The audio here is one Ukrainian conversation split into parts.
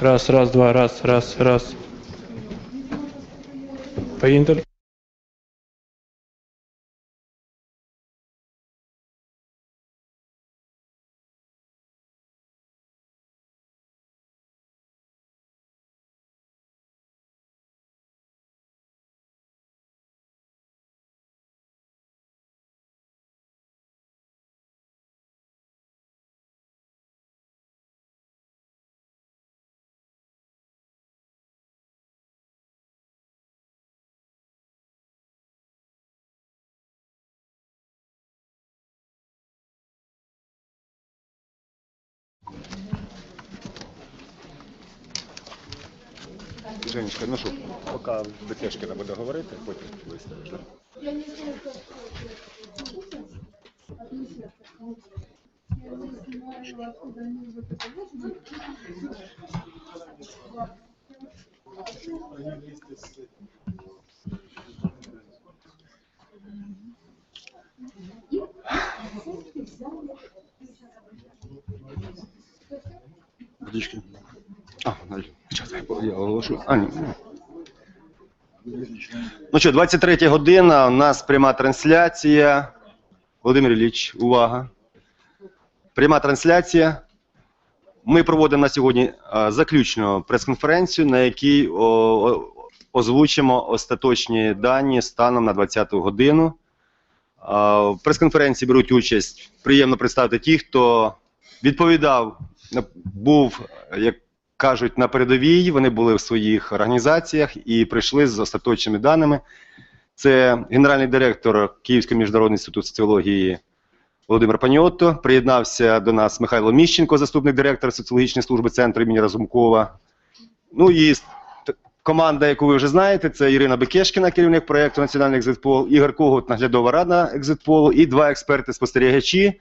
Раз, раз, два, раз, раз, раз. Поїхали. Женечка, ну що, поки Бетешкина буде говорити, потім виставиш. Водички. А, наль. Я оголошу. А, ні. Ну що, 23 година, у нас пряма трансляція. Володимир Ілліч, увага. Пряма трансляція. Ми проводимо на сьогодні заключну прес-конференцію, на якій озвучимо остаточні дані станом на 20 годину. А, В прес-конференції беруть участь. Приємно представити ті, хто відповідав, був, як кажуть, на передовій. Вони були в своїх організаціях і прийшли з остаточними даними. Це генеральний директор Київського міжнародного інституту соціології Володимир Паніотто. Приєднався до нас Михайло Міщенко, заступник директора соціологічної служби центру імені Разумкова. Ну і команда, яку ви вже знаєте, це Ірина Бекешкіна, керівник проєкту Національний екзитпол, Ігор Когут, наглядова рада екзитполу, і два експерти-спостерігачі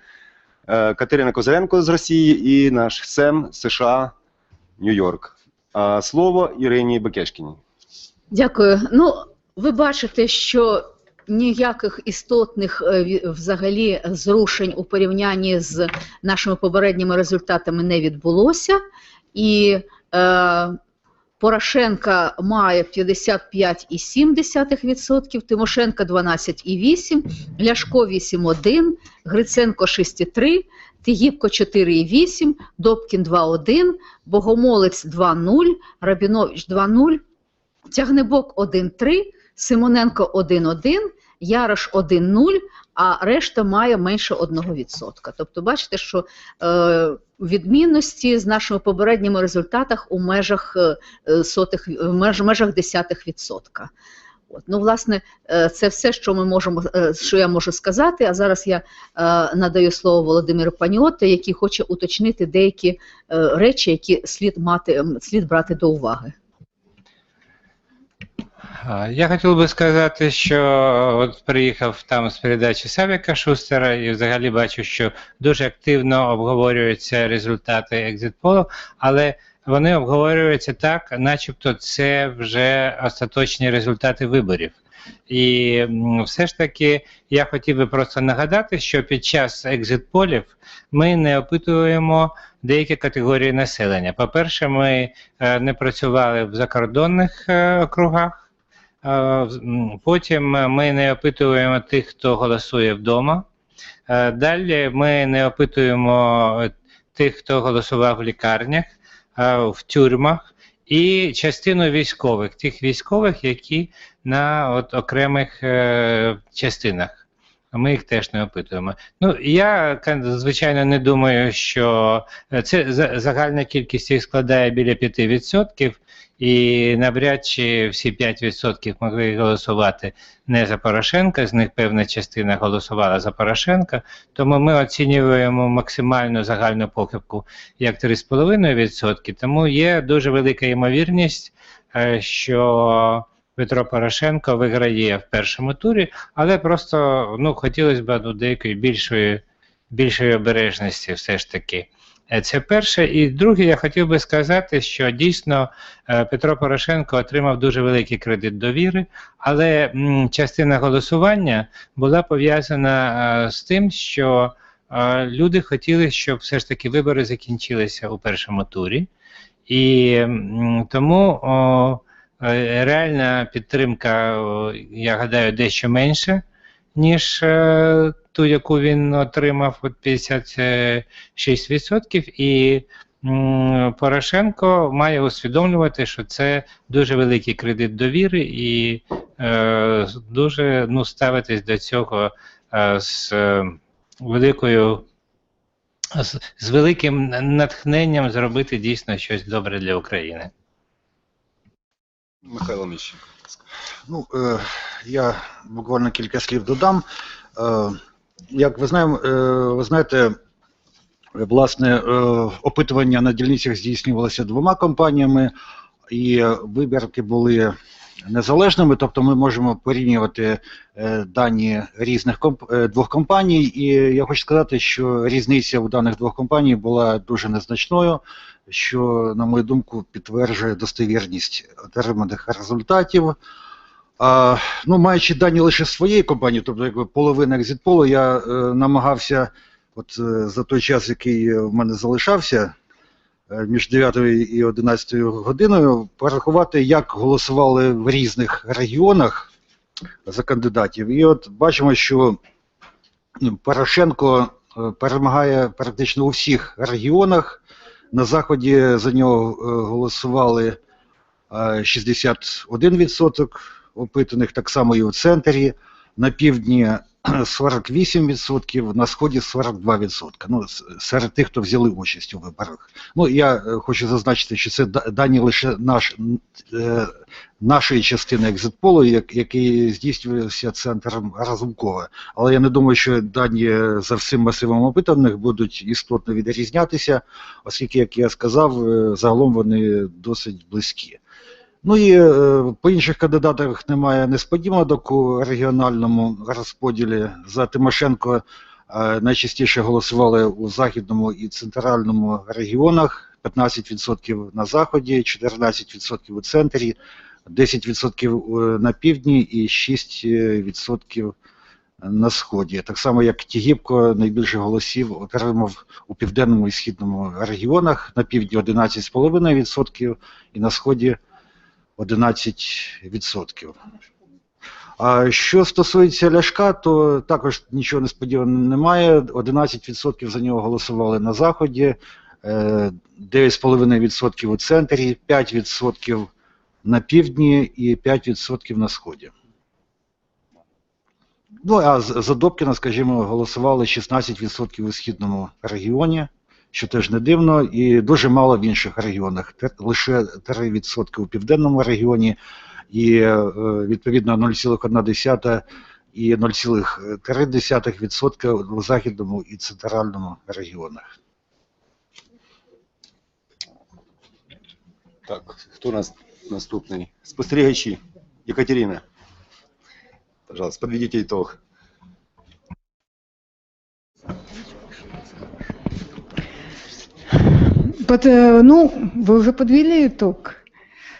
е, Катерина Козаренко з Росії і наш СЕМ США Нью-Йорк. А Слово Ірині Бекешкіні. Дякую. Ну, ви бачите, що ніяких істотних е, взагалі зрушень у порівнянні з нашими попередніми результатами не відбулося. І е, Порошенка має 55,7%, Тимошенка 12,8%, Ляшко 8,1%, Гриценко 6,3%, Тигіпко 4,8%, Добкін 2,1%, Богомолець 2,0%, Рабінович 2,0%, Тягнебок 1-3, Симоненко 1-1, Ярош 1-0, а решта має менше 1%. Тобто, бачите, що е, відмінності з нашими попередніми результатами у межах е, сотих, в меж, межах десятих відсотка. От. Ну, власне, е, це все, що ми можемо, що я можу сказати. А зараз я надаю слово Володимиру Паніоте, який хоче уточнити деякі речі, які слід мати, слід брати до уваги. Я хотів би сказати, що от приїхав там з передачі Савіка Шустера і взагалі бачу, що дуже активно обговорюються результати екзитполу, але вони обговорюються так, начебто це вже остаточні результати виборів. І все ж таки я хотів би просто нагадати, що під час екзитполів ми не опитуємо деякі категорії населення. По-перше, ми е, не працювали в закордонних е, округах. Потім е, ми не опитуємо тих, хто голосує вдома. Е, Далі ми не опитуємо е, тих, хто голосував в лікарнях, в тюрмах, і частину військових, тих військових, які на от окремих частинах. Ми їх теж не опитуємо. Ну, я звичайно не думаю, що е, це загальна кількість їх складає біля 5%, і навряд чи всі 5% могли голосувати не за Порошенка, з них певна частина голосувала за Порошенка, тому ми оцінюємо максимальну загальну похибку як 3,5%, тому є дуже велика ймовірність, е, що Петро Порошенко виграє в першому турі, але просто ну, хотілося б ну, деякої більшої, більшої обережності все ж таки. Е, Це перше. І друге, я хотів би сказати, що дійсно е, Петро Порошенко отримав дуже великий кредит довіри, але частина голосування була пов'язана е, з тим, що люди хотіли, щоб все ж таки вибори закінчилися у першому турі. І тому о, реальна підтримка, я гадаю, дещо менше, ніж е, ту, яку він отримав, от 56%. І Порошенко має усвідомлювати, що це дуже великий кредит довіри і е, дуже ну, ставитись до цього е, з е, великою. З, з великим натхненням зробити дійсно щось добре для України. Михайло Міщенко. Ну, е, я буквально кілька слів додам. Е, як ви знаємо, е, ви знаєте, власне, е, опитування на дільницях здійснювалося двома компаніями, і вибірки були незалежними, тобто ми можемо порівнювати е, дані різних комп- е, двох компаній. І я хочу сказати, що різниця у даних двох компаній була дуже незначною, що, на мою думку, підтверджує достовірність отриманих результатів. А, ну, маючи дані лише своєї компанії, тобто якби половина екзитполу, я е, намагався, от е, за той час, який в мене залишався, між 9 і 11 годиною, порахувати, як голосували в різних регіонах за кандидатів. І от бачимо, що ну, Порошенко е, перемагає практично у всіх регіонах. На заході за нього е, голосували е, 61% опитаних, так само і у центрі, на півдні 48%, на сході 42%. Ну, серед тих, хто взяли участь у виборах. Ну, я е, хочу зазначити, що це да- дані лише наш, е, нашої частини екзитполу, як, який здійснювався центром Разумкова. Але я не думаю, що дані за всім масивом опитаних будуть істотно відрізнятися, оскільки, як я сказав, е, загалом вони досить близькі. Ну і е, по інших кандидатах немає несподіванок у регіональному розподілі. За Тимошенко е, найчастіше голосували у західному і центральному регіонах. 15% на заході, 14% у центрі, 10% на півдні і 6% на сході. Так само, як Тігіпко найбільше голосів отримав у південному і східному регіонах, на півдні 11,5% і на сході 11%. А що стосується Ляшка, то також нічого несподіваного немає. 11% за нього голосували на Заході, е, 9,5% у центрі, 5% на півдні і 5% на Сході. Ну, а за Добкіна, скажімо, голосували 16% у східному регіоні, що теж не дивно, і дуже мало в інших регіонах. Лише 3% у південному регіоні і е, відповідно 0,1 і 0,3% у західному і центральному регіонах. Так, хто у нас наступний? Спостерігачі. Екатерина. Пожалуйста, подведите итог. Под, э, ну, вы уже подвели итог.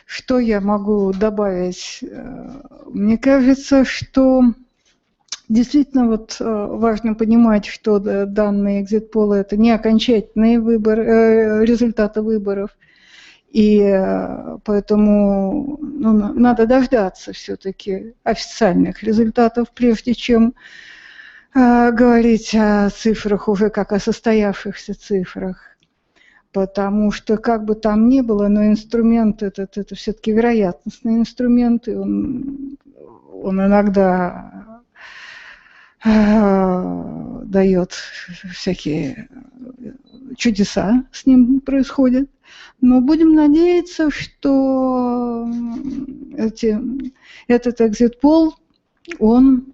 Что я могу добавить? Э, Мне кажется, что действительно вот э, важно понимать, что данные экзит-полы это не окончательные выборы, результаты выборов. И поэтому ну, на- надо дождаться все-таки официальных результатов, прежде чем говорить о цифрах уже как о состоявшихся цифрах потому что как бы там ни было, но инструмент этот, это все-таки вероятностный инструмент, и он, он иногда э, дает всякие чудеса с ним происходят. Но будем надеяться, что эти, этот экзит-пол, он,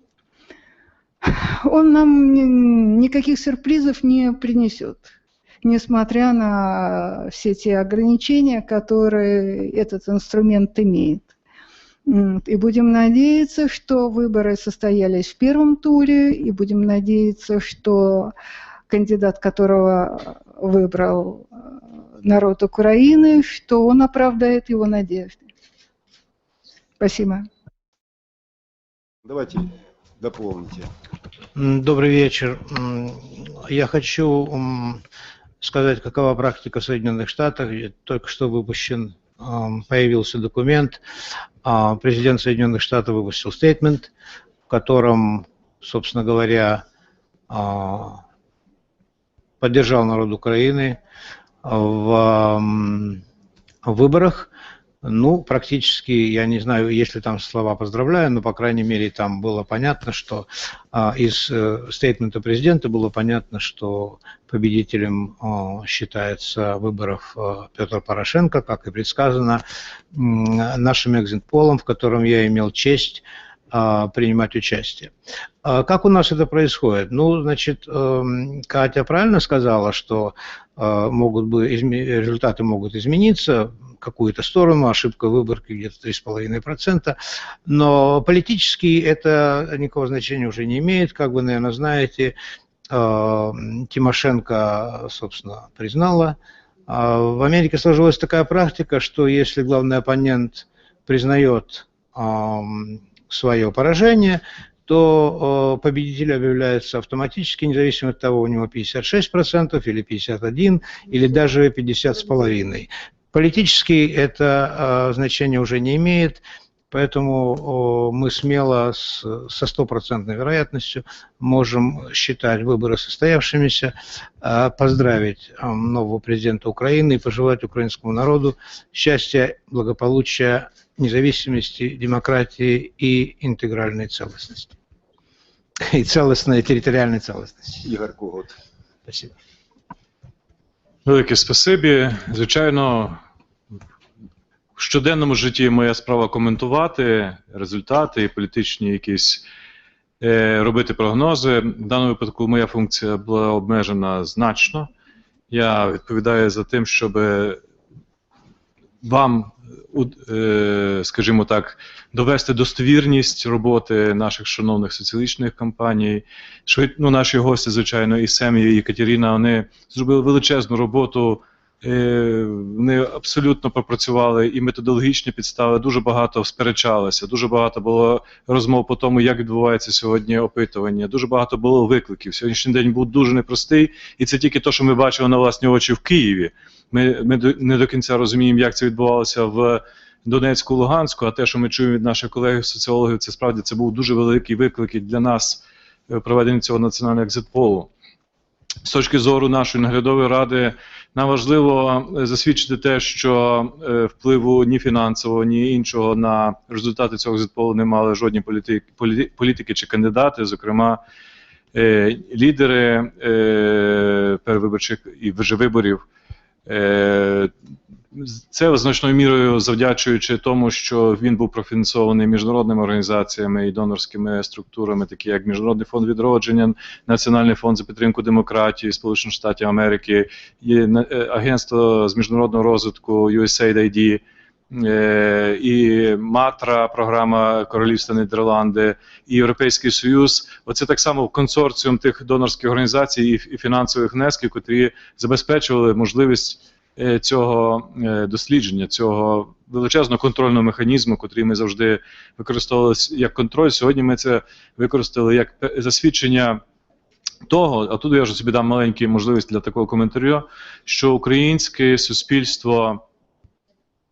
он нам ни- никаких сюрпризов не принесет несмотря на все те ограничения, которые этот инструмент имеет. И будем надеяться, что выборы состоялись в первом туре, и будем надеяться, что кандидат, которого выбрал э, народ Украины, что он оправдает его надежды. Спасибо. Давайте дополните. Добрый вечер. Я хочу сказать, какова практика в Соединенных Штатах. Только что выпущен, появился документ. А, Президент Соединенных Штатов выпустил стейтмент, в котором, собственно говоря, а, поддержал народ Украины в выборах. Ну, практически, я не знаю, если там слова поздравляю, но, по крайней мере, там было понятно, что а, из э, стейтмента президента было понятно, что победителем а, считается выборов а, Петр Порошенко, как и предсказано м, нашим экзит-полом, в котором я имел честь принимать участие. А Как у нас это происходит? Ну, значит, эм, Катя правильно сказала, что э, могут бы результаты могут измениться в какую-то сторону, ошибка выборки где-то 3,5%, но политически это никакого значения уже не имеет, как вы, наверное, знаете, э, Тимошенко, собственно, признала. А В Америке сложилась такая практика, что если главный оппонент признает свое поражение, то э, победитель объявляется автоматически, независимо от того, у него 56% или 51%, или даже 50,5%. Политически это э, значение уже не имеет, поэтому мы смело с, со стопроцентной вероятностью можем считать выборы состоявшимися, э, поздравить э, нового президента Украины и пожелать украинскому народу счастья, благополучия, независимости, демократии и интегральной целостности. И целостной, территориальной целостности. Ігор Когут. Спасибо. Велике спасибі. Звичайно, щоденному житті моя справа коментувати результати політичні якісь е, робити прогнози. В даному випадку моя функція була обмежена значно. Я відповідаю за тим, щоб вам, е, скажімо так, довести достовірність роботи наших шановних соціологічних компаній. Ну, наші гості, звичайно, і Сем'я, і Катерина, вони зробили величезну роботу. Е, Вони абсолютно пропрацювали і методологічні підстави, дуже багато сперечалися, дуже багато було розмов по тому, як відбувається сьогодні опитування. Дуже багато було викликів. Сьогоднішній день був дуже непростий, і це тільки те, що ми бачили на власні очі в Києві. Ми, ми не до кінця розуміємо, як це відбувалося в Донецьку, Луганську. А те, що ми чуємо від наших колег-соціологів, це справді це був дуже великий виклик для нас е, проведення цього національного екзитполу. З точки зору нашої наглядової ради, нам важливо е, засвідчити те, що е, впливу ні фінансового, ні іншого на результати цього екзитполу не мали жодні політики, полі- політики чи кандидати, зокрема е, лідери перевиборчих і вже виборів. Це значною мірою завдячуючи тому, що він був профінансований міжнародними організаціями і донорськими структурами, такі як Міжнародний фонд відродження, Національний фонд за підтримку демократії Сполучених Штатів Америки, на- е, агентство з міжнародного розвитку USAID, е, і МАТРА, програма Королівства Нідерланди, і Європейський Союз. Оце так само консорціум тих донорських організацій і, і фінансових внесків, котрі забезпечували можливість цього е, дослідження, цього величезного контрольного механізму, котрий ми завжди використовували як контроль. Сьогодні ми це використали як засвідчення того, а тут я вже собі дам маленьку можливість для такого коментарю, що українське суспільство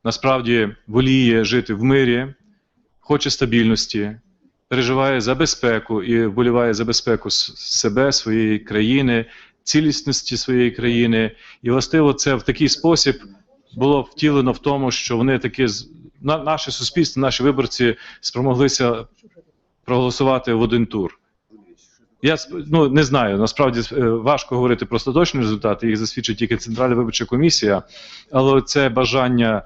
насправді воліє жити в мирі, хоче стабільності, переживає за безпеку і вболіває за безпеку себе, своєї країни, цілісності своєї країни. І властиво це в такий спосіб було втілено в тому, що вони таки наше суспільство, наші виборці спромоглися проголосувати в один тур. Я ну, не знаю, насправді е, важко говорити про остаточні результати, їх засвідчить тільки Центральна виборча комісія, але це бажання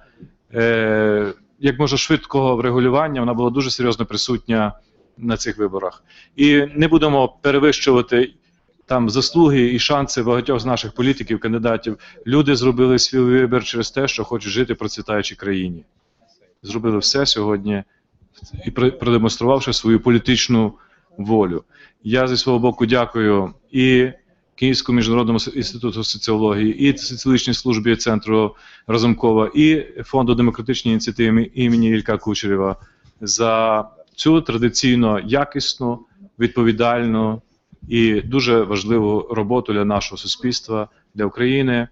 е, як може швидкого врегулювання, вона була дуже серйозно присутня на цих виборах. І не будемо перевищувати там заслуги і шанси багатьох з наших політиків, кандидатів. Люди зробили свій вибір через те, що хочуть жити в процвітаючій країні. Зробили все сьогодні і про- продемонструвавши свою політичну волю. Я зі свого боку дякую і Київському міжнародному інституту соціології, і соціологічній службі центру Разумкова, і фонду демократичної ініціативи імені Ілька Кучерєва за цю традиційно якісну, відповідальну і дуже важливу роботу для нашого суспільства, для України.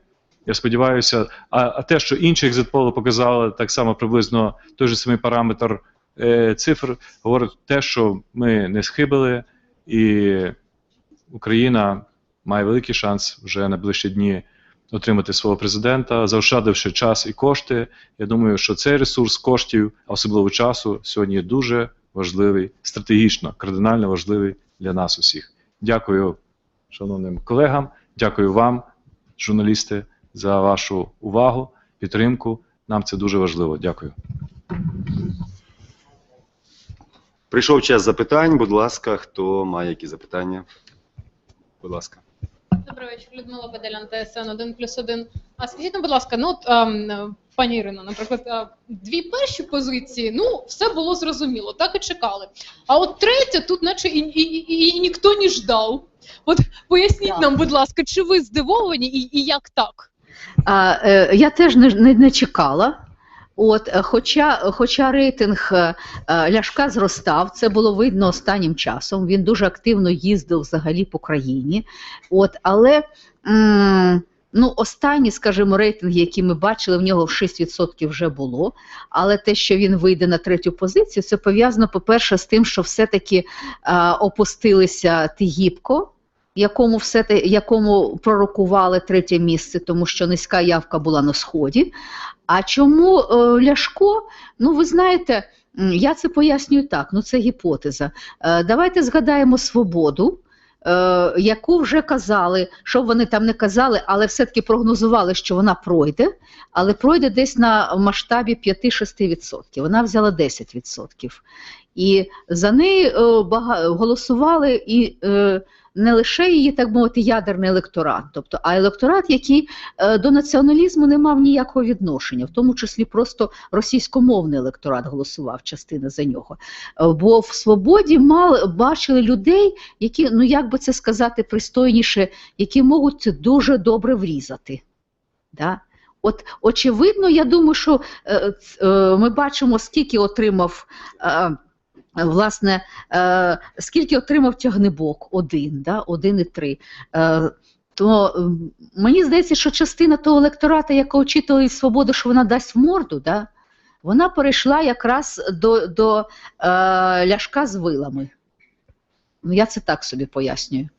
Я сподіваюся, а, а те, що інші екзитполи показали так само приблизно той же самий параметр е, цифр, говорить те, що ми не схибили, і Україна має великий шанс вже на ближчі дні отримати свого президента, заощадивши час і кошти. Я думаю, що цей ресурс коштів, а особливо часу, сьогодні дуже важливий, стратегічно, кардинально важливий для нас усіх. Дякую шановним колегам, дякую вам, журналісти, за вашу увагу, підтримку. Нам це дуже важливо. Дякую. Прийшов час запитань. Будь ласка, хто має які запитання? Будь ласка. Добрий вечір, Людмила Беделян, ТСН 1 плюс 1. А скажіть, ну, будь ласка, ну, от, ем, пані Ірино, наприклад, е, дві перші позиції, ну, все було зрозуміло, так і чекали. А от третя, тут наче і, і, і, і ніхто не ждав. От поясніть нам, будь ласка, чи ви здивовані і, і як так? А, е, я теж не, не, не чекала. От, е, хоча, хоча рейтинг е, Ляшка зростав, це було видно останнім часом. Він дуже активно їздив взагалі по країні. От, але м, ну, останні, скажімо, рейтинги, які ми бачили, в нього 6% вже було. Але те, що він вийде на третю позицію, це пов'язано, по-перше, з тим, що все-таки е, опустилися Тигіпко, якому якому пророкували третє місце, тому що низька явка була на сході. А чому е, Ляшко? Ну, ви знаєте, я це пояснюю так. Ну, це гіпотеза. Е, давайте згадаємо свободу. Е, Яку вже казали, що вони там не казали, але все-таки прогнозували, що вона пройде, але пройде десь на масштабі 5-6%. Вона взяла 10%. І за неї е, голосували і е, не лише її, так мовити, ядерний електорат, тобто, а електорат, який е, до націоналізму не мав ніякого відношення, в тому числі просто російськомовний електорат голосував частина за нього. Е, Бо в свободі мали, бачили людей, які, ну як би це сказати, пристойніше, які можуть дуже добре врізати. Да? От, очевидно, я думаю, що е, е, ми бачимо, скільки отримав. Е, Власне, е, скільки отримав тягнебок? Один, да? один і три. Е, то мені здається, що частина того електората, яка очікувала від свободи, що вона дасть в морду, да? вона перейшла якраз до, до е, ляшка з вилами. Ну, я це так собі пояснюю.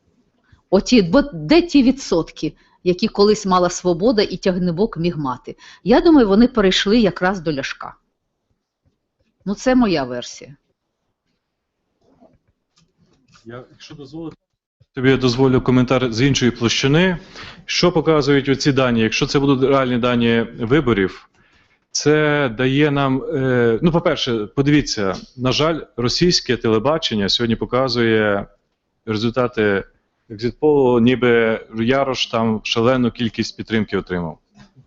Оті, бо де ті відсотки, які колись мала свобода і тягнебок міг мати? Я думаю, вони перейшли якраз до ляшка. Ну, це моя версія. Я, якщо дозволите, тобі я дозволю коментар з іншої площини. Що показують оці дані? Якщо це будуть реальні дані виборів, це дає нам. Е, ну, по-перше, подивіться, на жаль, російське телебачення сьогодні показує результати екзитполу, ніби Ярош там шалену кількість підтримки отримав.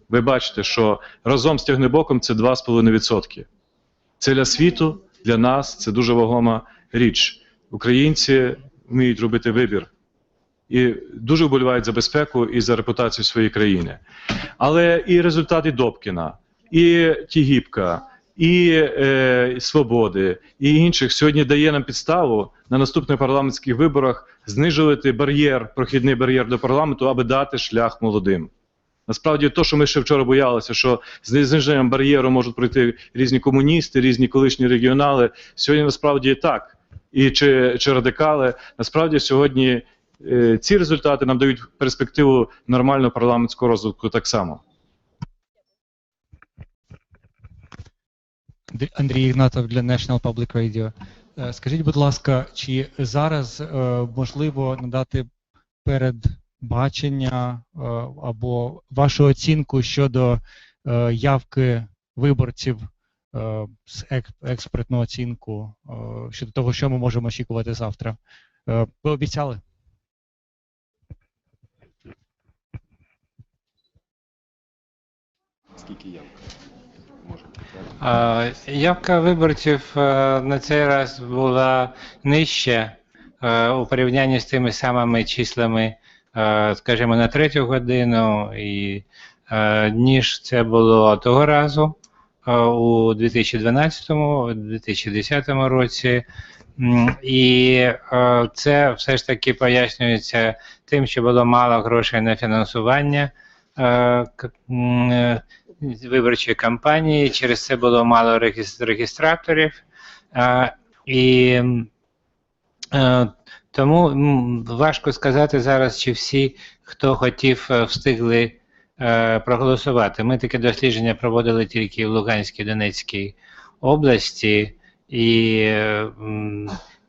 Ви бачите, що разом з тягнебоком це 2,5%. Це для світу, для нас це дуже вагома річ. Українці вміють робити вибір і дуже вболівають за безпеку і за репутацію своєї країни. Але і результати Добкіна, і Тігіпка, і е, Свободи, і інших сьогодні дає нам підставу на наступних парламентських виборах знижувати бар'єр, прохідний бар'єр до парламенту, аби дати шлях молодим. Насправді, то, що ми ще вчора боялися, що з зниженням бар'єру можуть пройти різні комуністи, різні колишні регіонали. Сьогодні насправді так. І чи, чи радикали, насправді сьогодні е, ці результати нам дають перспективу нормального парламентського розвитку так само. Андрій- Ігнатов для National Public Radio. Е, Скажіть, будь ласка, чи зараз е, можливо надати передбачення е, або вашу оцінку щодо е, явки виборців експертну оцінку е, щодо того, що ми можемо очікувати завтра? Е, Ви обіцяли? Скільки явка? Може, Явка виборців е, на цей раз була нижча е, у порівнянні з тими самими числами, е, скажімо, на третю годину, і, е, ніж це було того разу е, у 2012-2010 році. І е, це все ж таки пояснюється тим, що було мало грошей на фінансування е, е, виборчої кампанії, через це було мало регіс- реєстраторів. Е, І е, тому важко сказати зараз, чи всі, хто хотів, е, встигли е, проголосувати. Ми таке дослідження проводили тільки в Луганській Донецькій області, і е,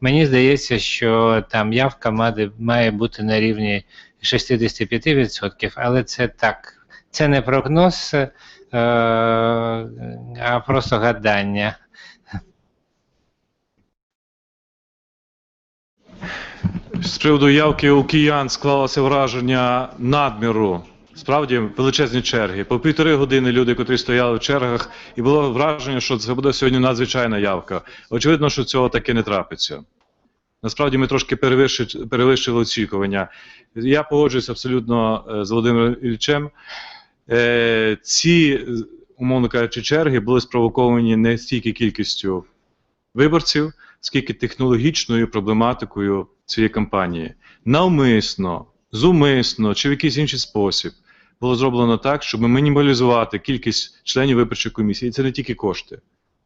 мені здається, що там явка має, має бути на рівні 65%, але це так. Це не прогноз, е, а просто гадання. З приводу явки у киян склалося враження надміру. Справді величезні черги. По півтори години люди, котрі стояли в чергах, і було враження, що це буде сьогодні надзвичайна явка. Очевидно, що цього таки не трапиться. Насправді ми трошки перевищили, очікування. Я погоджуюся абсолютно е, з Володимиром Іллічем. Е, Ці, умовно кажучи, черги були спровоковані не стільки кількістю виборців, скільки технологічною проблематикою цієї кампанії. Навмисно, зумисно чи в якийсь інший спосіб було зроблено так, щоб мінімалізувати кількість членів виборчої комісії. І це не тільки кошти.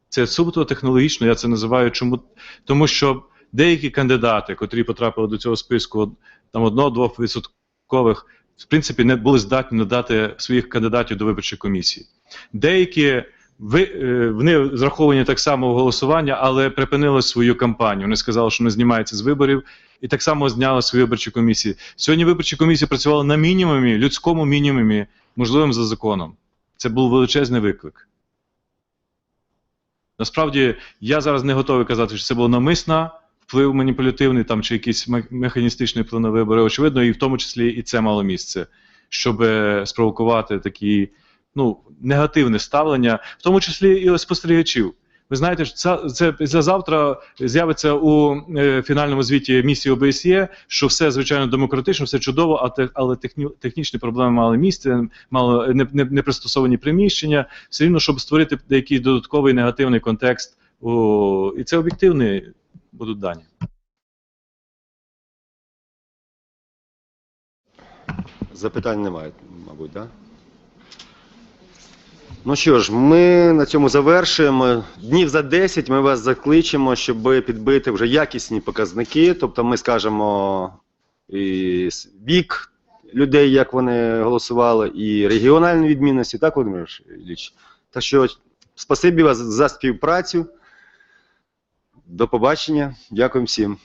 Це суто технологічно, я це називаю чому. Тому що деякі кандидати, котрі потрапили до цього списку, там одного-двох відсоткових, в принципі, не були здатні надати своїх кандидатів до виборчої комісії. Деякі е, вони зраховані так само в голосування, але припинили свою кампанію. Вони сказали, що не знімаються з виборів, і так само зняли свої виборчі комісії. Сьогодні виборчі комісії працювали на мінімумі, людському мінімумі, можливим за законом. Це був величезний виклик. Насправді, я зараз не готовий казати, що це було навмисно, вплив маніпулятивний там, чи якийсь ме- механістичний вплив на вибори. Очевидно, і в тому числі і це мало місце, щоб е, спровокувати такі ну, негативне ставлення, в тому числі і спостерігачів. Ви знаєте, що це, це після завтра з'явиться у е, фінальному звіті місії ОБСЄ, що все звичайно демократично, все чудово, а те, але техні, технічні проблеми мали місце, мало не, не, не пристосовані приміщення, все рівно, щоб створити деякий додатковий негативний контекст. О, і це об'єктивні будуть дані. Запитань немає, мабуть, так? Да? Ну що ж, ми на цьому завершуємо. Днів за 10 ми вас закличемо, щоб підбити вже якісні показники. Тобто ми скажемо і вік людей, як вони голосували, і регіональні відмінності, так, Володимир Ілліч? Так що спасибі вас за співпрацю. До побачення. Дякую всім.